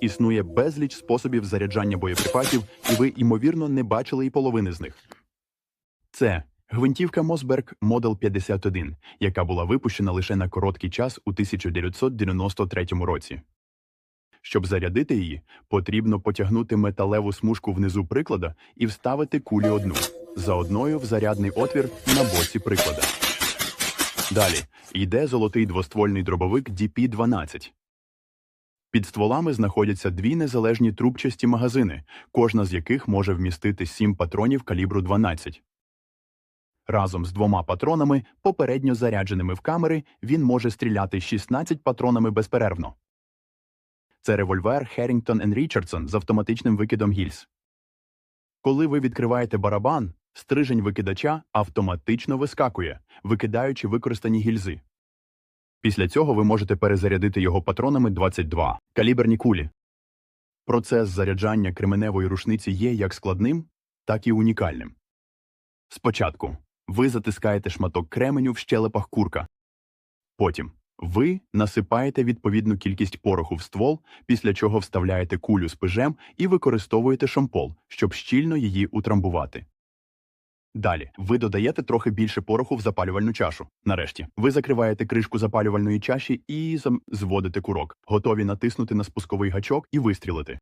Існує безліч способів заряджання боєприпасів, і ви, ймовірно, не бачили і половини з них. Це гвинтівка Мосберг Model 51, яка була випущена лише на короткий час у 1993 році. Щоб зарядити її, потрібно потягнути металеву смужку внизу приклада і вставити кулі одну за одною в зарядний отвір на боці приклада. Далі йде золотий двоствольний дробовик DP-12. Під стволами знаходяться дві незалежні трубчасті магазини, кожна з яких може вмістити 7 патронів калібру 12. Разом з двома патронами, попередньо зарядженими в камери, він може стріляти 16 патронами безперервно. Це револьвер Harrington Richardson з автоматичним викидом гільз. Коли ви відкриваєте барабан, стрижень викидача автоматично вискакує, викидаючи використані гільзи. Після цього ви можете перезарядити його патронами 22 каліберні кулі. Процес заряджання кременевої рушниці є як складним, так і унікальним. Спочатку ви затискаєте шматок кременю в щелепах курка. Потім ви насипаєте відповідну кількість пороху в ствол, після чого вставляєте кулю з пижем і використовуєте шомпол, щоб щільно її утрамбувати. Далі ви додаєте трохи більше пороху в запалювальну чашу. Нарешті ви закриваєте кришку запалювальної чаші і зам- зводите курок, готові натиснути на спусковий гачок і вистрілити.